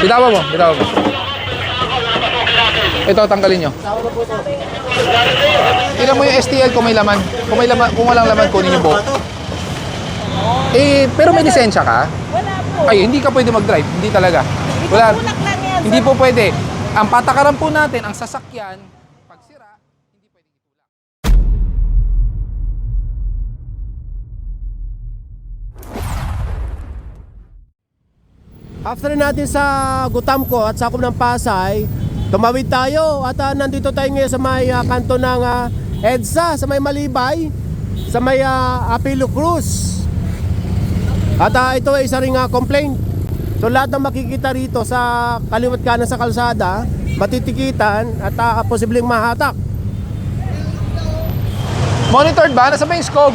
Bitawan mo, bitawan mo. Ito, tanggalin nyo. Tingnan mo yung STL kung may laman. Kung may laman, kung walang laman, kunin yung buhok. Eh, pero may lisensya ka? Wala po. Ay, hindi ka pwede mag-drive. Hindi talaga. Wala. Hindi po pwede. Ang patakaran po natin, ang sasakyan, After natin sa Gutamco at sakop ng Pasay, tumawid tayo at ah, nandito tayo ngayon sa may ah, kanto ng ah, EDSA, sa may Malibay, sa may uh, Apilo Cruz. At ah, ito ay isa ring ah, complaint. So lahat ng makikita rito sa kaliwat kanan sa kalsada, matitikitan at ah, posibleng mahatak. Monitored ba? Nasa ba yung SCOG?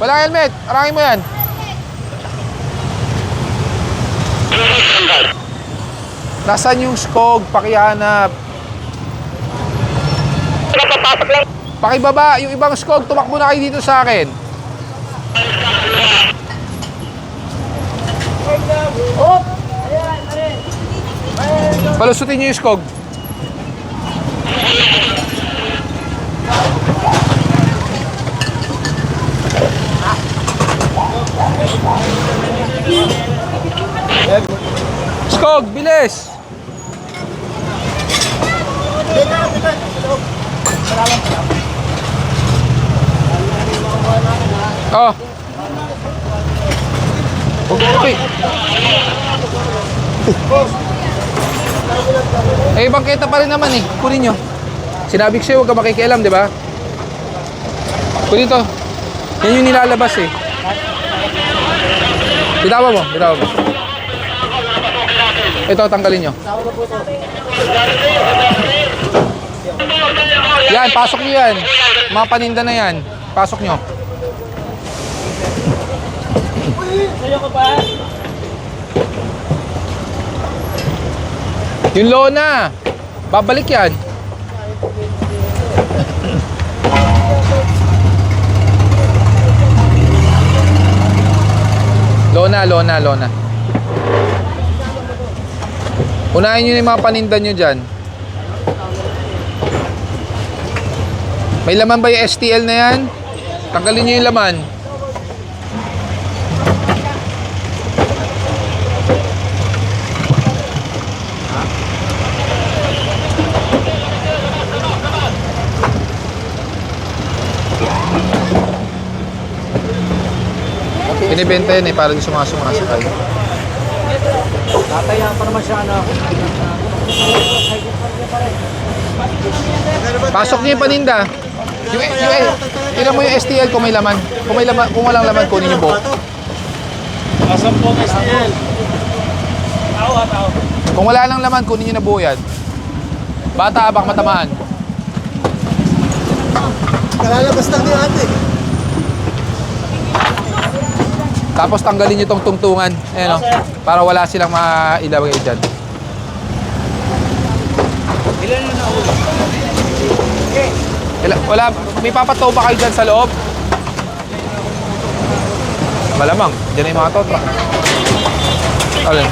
Walang helmet. Arangin mo yan. Nasaan yung SCOG? Pakihanap. Pakibaba. Yung ibang SCOG, tumakbo na kayo dito sa akin. Palusutin nyo yung SCOG. SCOG, bilis! Oh. Okay. Eh, bangketa pa rin naman eh. Kunin nyo. Sinabi ko sa'yo, huwag ka makikialam, di ba? Kunin to. Yan yung nilalabas eh. Bitawan mo, bitawan mo. Ito, tanggalin nyo. Yan, pasok nyo yan. Mga paninda na yan. Pasok nyo. Yung lona. Babalik yan. Lona, lona, lona. Unahin nyo na yung mga paninda nyo dyan. May laman ba yung STL na yan? Tanggalin nyo yung laman. Binibenta yan eh, para di sumasumasakay. Tataya pa naman siya ano. Pasok niyo yung paninda. Yung, yung, yung, tingnan mo yung STL kung may laman. Kung may laman, kung walang laman, kunin yung buhok. Asan po ang STL? Tao ha, tao. Kung wala nang laman, kunin nyo na buo yan. Bata, baka matamaan. Kalalabas lang ni ate. Tapos tanggalin nyo tong tungtungan. Ayan o. Para wala silang mailagay dyan. Ilan na? Ila- Wala, may papataw ba kayo dyan sa loob? Malamang. Dyan na yung mga tow truck. Alin?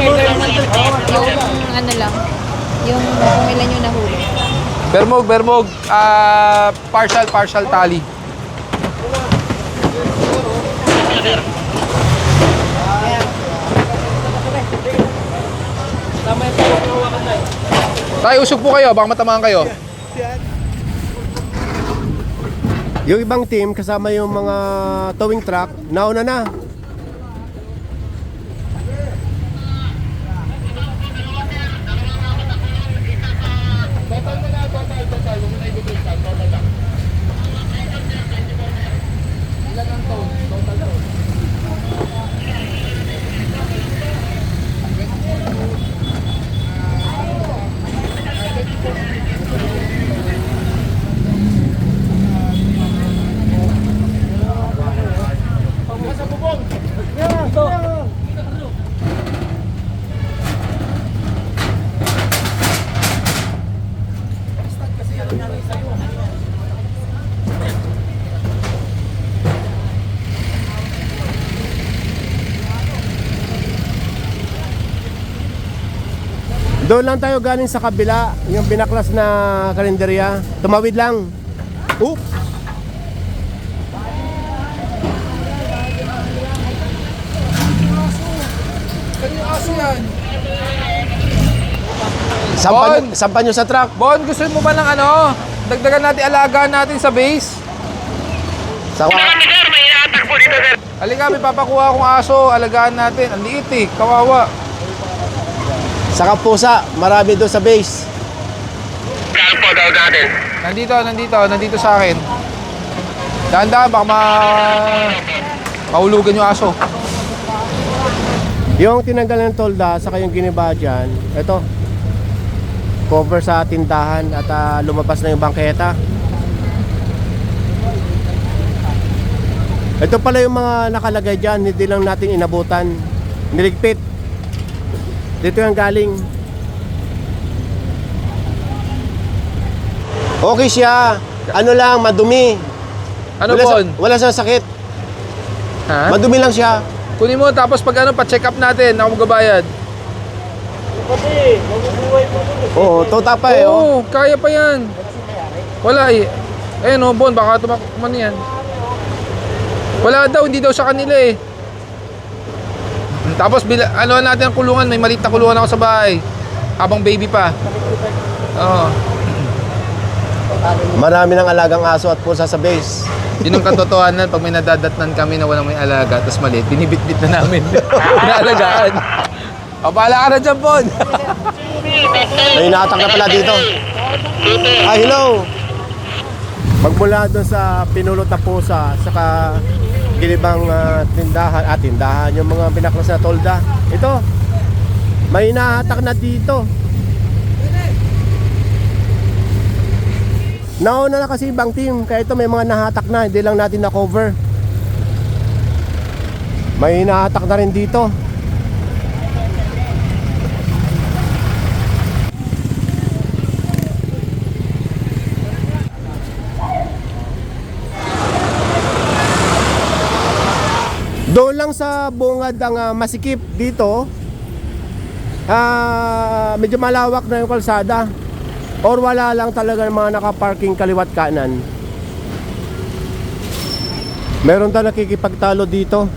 Yung ano lang. Yung kung ilan yung nahuli. Bermog, Bermog. Ah, partial, partial tally. Tayo, usog po kayo. Baka matamaan kayo. Yung ibang team kasama yung mga towing truck, nauna na. Doon lang tayo galing sa kabila, yung binaklas na karinderya. Tumawid lang. Oop! Kanino aso yan? Sampan, Bon! sampan nyo sa truck. Bon, gusto mo ba ng ano? Dagdagan natin alaga natin sa base? Sa, Halika, may papakuha akong aso. Alagaan natin. Ang liit eh. Kawawa. Sa kapusa, marami doon sa base. Nandito, nandito. Nandito sa akin. Dahan-dahan, baka ma... Mahulugan yung aso. Yung tinanggal ng tolda, saka yung giniba dyan, ito, cover sa tindahan at ah, lumabas na yung bangketa. Ito pala yung mga nakalagay dyan, hindi lang natin inabutan. Niligpit. Dito yung galing. Okay siya. Ano lang, madumi. Ano, wala, Bon? Sa, wala siyang sakit. Ha? Madumi lang siya. Kunin mo, tapos pag ano, pa-check up natin. Ako magabayad. Oo, tota pa eh. Oo, Oh. kaya pa yan. Wala eh. Ayun oh, Bon, baka tumakman yan. Wala daw, hindi daw sa kanila eh. Tapos, bila, ano natin ang kulungan, may maliit na kulungan ako sa bahay. Habang baby pa. Oo. Marami ng alagang aso at pusa sa base. Yun ang katotohanan pag may nadadatnan kami na walang may alaga tapos maliit, binibitbit na namin. Inaalagaan. O, bahala ka na dyan, Bon. May naatak na pala dito. Ah, hello. Magmula doon sa pinulot na pusa, saka gilibang ah, tindahan, ah, tindahan, yung mga binaklas na tolda. Ito, may naatak na dito. Nauna na kasi ibang team, kaya ito may mga nahatak na, hindi lang natin na-cover. May nahatak na rin dito. Doon lang sa bungad ang ah, masikip dito, ah medyo malawak na yung kalsada. Or wala lang talaga yung mga nakaparking kaliwat kanan. Meron daw nakikipagtalo dito.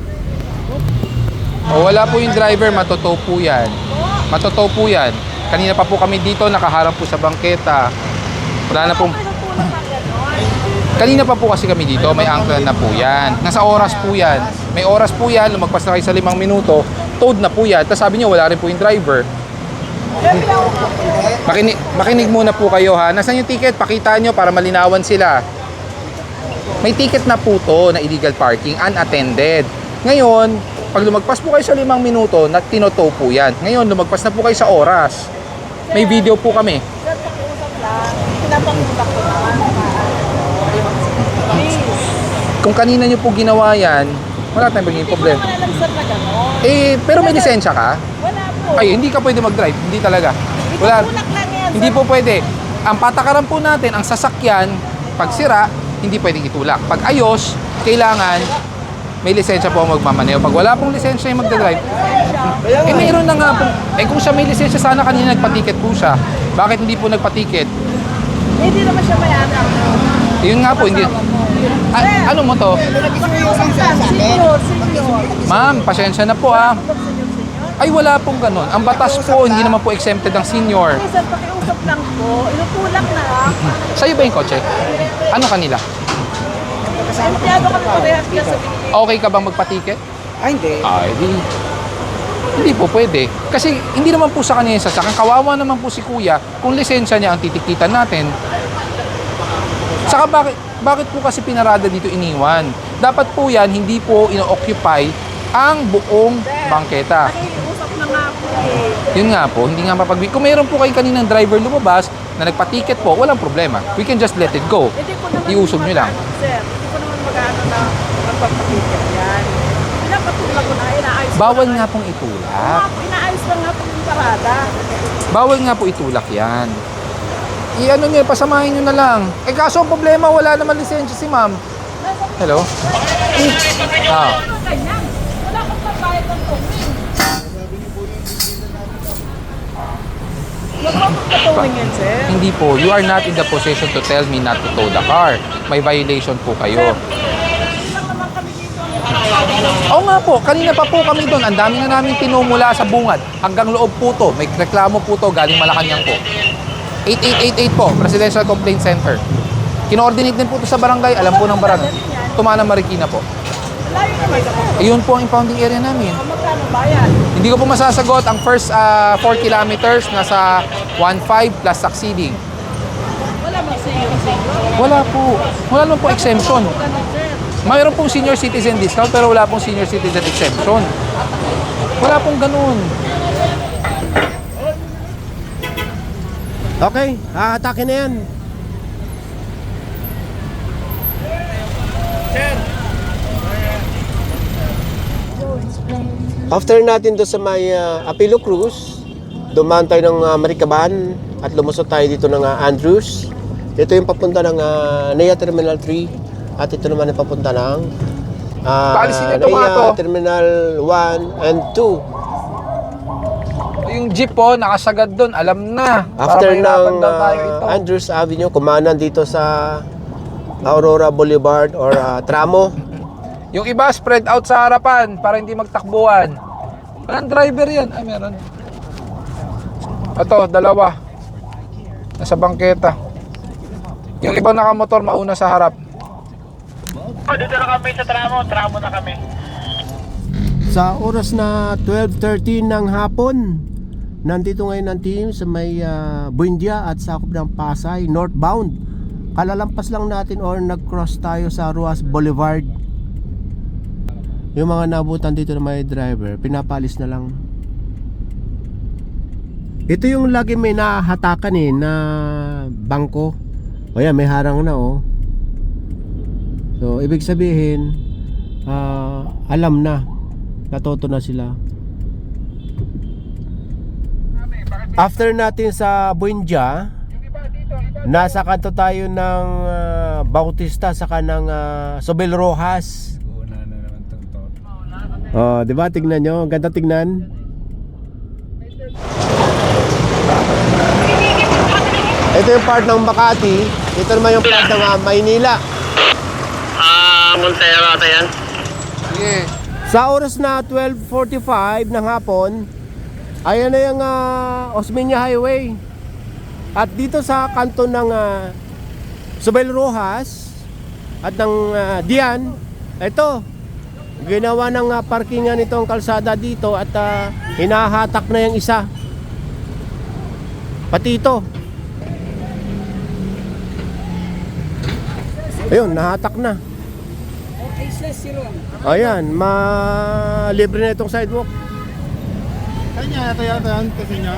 O wala po yung driver, matotow po yan. Matotow po yan. Kanina pa po kami dito, nakaharap po sa bangketa. Wala na pong... Kanina pa po kasi kami dito, may angkla na po yan. Nasa oras po yan. May oras po yan, lumagpas na kayo sa limang minuto, towed na po yan. Tapos sabi niyo, wala rin po yung driver. Makinig, makinig muna po kayo ha. Nasaan yung ticket? Pakita nyo para malinawan sila. May ticket na po to na illegal parking, unattended. Ngayon, pag lumagpas po kayo sa limang minuto, na tinotow po yan. Ngayon, lumagpas na po kayo sa oras. May video po kami. Sir, pakiusap lang. Pinapakutak ko naman. Please. Kung kanina nyo po ginawa yan, wala tayong magiging Hindi ko problema. naman alam sir na gano'n. Eh, pero may lisensya ka? Wala po. Ay, hindi ka pwede mag-drive. Hindi talaga. Wala. Lang yan. Hindi po pwede. Ang patakaran po natin, ang sasakyan, pag sira, hindi pwedeng itulak. Pag ayos, kailangan may lisensya po ang magmamaneo. Pag wala pong lisensya yung magdadrive, eh mayroon na nga po. Eh kung siya may lisensya, sana kanina nagpatiket po siya. Bakit hindi po nagpatiket? Hindi naman siya mayaman. Yun nga po, hindi. Ah, ano mo to? Ma'am, pasensya na po ah. Ay, wala pong ganun. Ang batas po, hindi naman po exempted ang senior. Hindi sir, pakiusap lang po. Inutulak na. Sa'yo ba yung kotse? Ano kanila? Empleyado kami parehas sa binigay. Okay ka bang magpatiket? Ay, hindi. Ay, di. Hindi po pwede. Kasi hindi naman po sa kanya yung sasakyan. Kawawa naman po si kuya kung lisensya niya ang titikitan natin. Saka bakit, bakit po kasi pinarada dito iniwan? Dapat po yan, hindi po ino-occupy ang buong bangketa. Pakiusap na nga po eh. Yun nga po, hindi nga mapag Kung mayroon po kayo kaninang driver lumabas na nagpa-ticket po, walang problema. We can just let it go. Hindi naman Iusog nyo lang. Sir, hindi ko naman mag-ano na magpapakikip yan. Pinapatulak ko na, inaayos Bawal nga pong itulak. Inaayos lang nga po yung parada. Bawal nga po itulak yan. I-ano niyo, pasamahin niyo na lang. Eh kaso ang problema, wala naman lisensya si ma'am. Hello? Ah. Hindi po, you are not in the position to tell me not to tow the car. May violation po kayo. Oo nga po, kanina pa po kami doon. Ang dami na namin tinumula sa bungad. Hanggang loob po to. May reklamo po to galing Malacanang po. 8888 po, Presidential Complaint Center. Kino-coordinate din po to sa barangay. Alam po ng barangay. Tumana Marikina po. Ayun po ang impounding area namin. Hindi ko po masasagot. Ang first 4 kilometers nasa 1.5 plus succeeding. Wala po. Wala naman po exemption. Mayroon pong senior citizen discount pero wala pong senior citizen exemption. Wala pong ganun. Okay, hahatakin na yan. After natin to sa may uh, Apilo Cruz, dumaan tayo ng uh, Maricaban at lumusot tayo dito ng uh, Andrews. Ito yung papunta ng uh, NEA Terminal 3 at ito naman yung papunta ng uh, to. Terminal 1 and 2. Yung jeep po, nakasagad doon, alam na. After ng uh. Andrews Avenue, kumanan dito sa Aurora Boulevard or uh, Tramo. Yung iba, spread out sa harapan para hindi magtakbuhan. Walang driver yan. Ay, meron. Ito, dalawa. Nasa bangketa. Yung ibang nakamotor, mauna sa harap. Oh, dito na kami sa tramo. Tramo na kami. Sa oras na 12.13 ng hapon, nandito ngayon ang team sa may uh, Buendia at sakop ng Pasay, northbound. Kalalampas lang natin or nag-cross tayo sa Ruas Boulevard. Yung mga nabutan dito na may driver, pinapalis na lang. Ito yung lagi may nahatakan eh, na bangko. O yan, may harang na oh. So, ibig sabihin, ah, alam na natuto na sila after natin sa Buendia nasa kanto tayo ng ah, Bautista sa kanang uh, Sobel Rojas Oh, di ba? Tignan nyo. Ganda tignan. Ito yung part ng Makati. Ito naman yung part ng ah, Maynila. Ah, Montero ata yan. Sige. Sa oras na 12.45 ng hapon, ayan na yung uh, Osmeña Highway. At dito sa kanto ng uh, Subel Rojas at ng ah, Dian, ito, ginawa ng uh, parkingan itong kalsada dito at ah, hinahatak na yung isa. Pati ito. Ayun, nahatak na. Ayan, ma libre na itong sidewalk. Kanya, ito yan, ito yan. Kasi niya.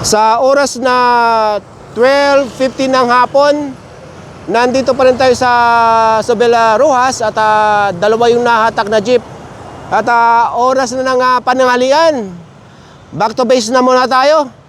Sa oras na 12.15 ng hapon, nandito pa rin tayo sa Sobela Rojas at ah, dalawa yung nahatak na jeep. At ah, oras na ng ah, pananghalian. Back to base na muna tayo.